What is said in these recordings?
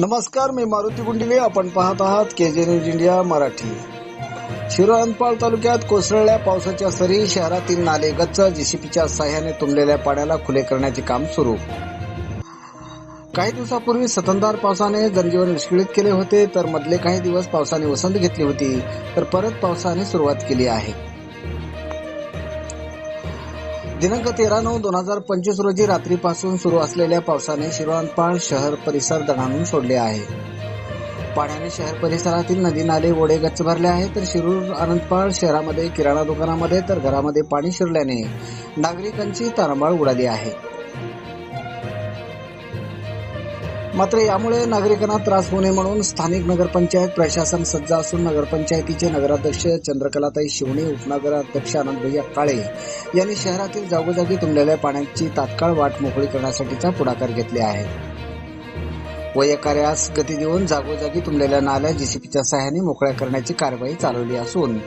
नमस्कार मी मारुती गुंडिले आपण पाहत आहात के जे न्यूज इंडिया मराठी. शिरोळ तालुक्यात कोसळल्या पावसाच्या सरी शहरातील नाले गच्च जेसीपीच्या साह्याने तुंबलेल्या पाण्याला खुले करण्याचे काम सुरू. काही दिवसापूर्वी सततधार पावसाने जनजीवन विस्कळीत केले होते तर मधले काही दिवस पावसाने वसंत घेतली होती तर परत पावसाने सुरुवात केली आहे. दिनांक तेरा नऊ दोन हजार पंचवीस रोजी रात्रीपासून सुरू असलेल्या पावसाने शिरोळांपाळ शहर परिसर दणाणून सोडले आहे. पाण्याने शहर परिसरातील नदी नाले ओढे गच्च भरले आहे तर शिरूर आनंदपाळ शहरामध्ये किराणा दुकानामध्ये तर घरामध्ये पाणी शिरल्याने नागरिकांची तारांबाळ उडाली आहे. मात्र यामुळे नागरिकांना त्रास होऊ नये म्हणून स्थानिक नगरपंचायत प्रशासन सज्ज असून नगरपंचायतीचे नगराध्यक्ष चंद्रकलाताई शिवणे उपनगराध्यक्ष आनंदभैया काळे यांनी शहरातील जागोजागी तुंबलेल्या पाण्याची तात्काळ वाट मोकळी करण्यासाठीचा पुढाकार घेतले आहे. व या कार्यास गती देऊन जागोजागी तुंबलेल्या नाल्या जीसीपीच्या सहाय्याने मोकळ्या करण्याची कारवाई चालवली असून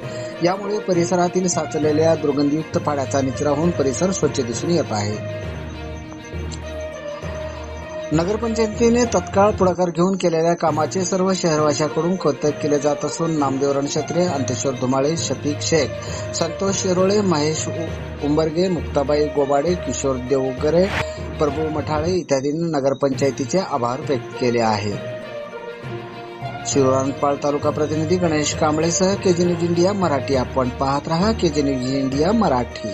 यामुळे परिसरातील साचलेल्या दुर्गंधीयुक्त पाण्याचा निचरा होऊन परिसर स्वच्छ दिसून येत आहे. नगरपंचायतीने तत्काळ पुढाकार घेऊन केलेल्या कामाचे सर्व शहरवाशांकडून कौतुक केले जात असून नामदेव रणक्षत्रे अंतेश्वर धुमाळे शफीक शेख संतोष शिरोळे महेश उंबरगे मुक्ताबाई गोबाडे किशोर देवगरे प्रभू मठाळे इत्यादींनी नगरपंचायतीचे आभार व्यक्त केले आहे. शिरोळांपाळ तालुका प्रतिनिधी गणेश कांबळेसह केजी न्यूज इंडिया मराठी. आपण पाहत रहा केजी न्यूज इंडिया मराठी.